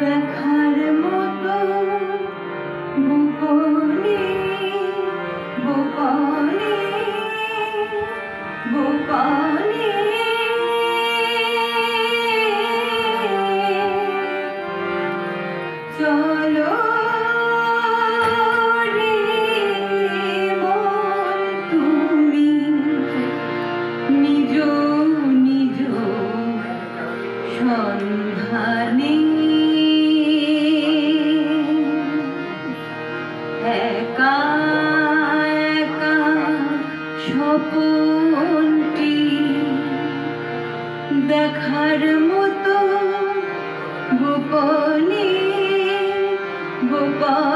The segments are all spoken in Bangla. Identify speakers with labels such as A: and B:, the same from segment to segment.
A: দেখার মতো গোপনে গোপনে গোপনে। দেখার মতো গোপনে গোপন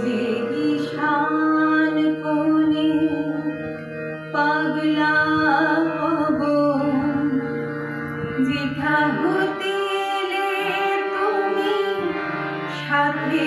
A: যে ঈশান কোণে পাগলা হব যেথা হতে তুমি সাথে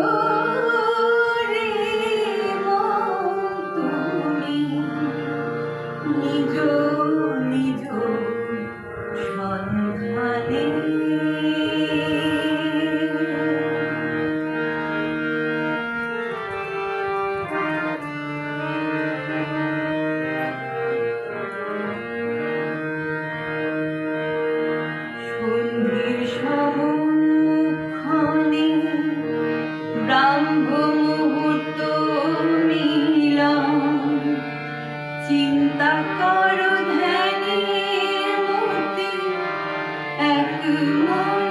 A: every morning.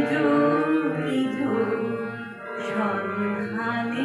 A: মৃদু মৃদু সন্ধানে।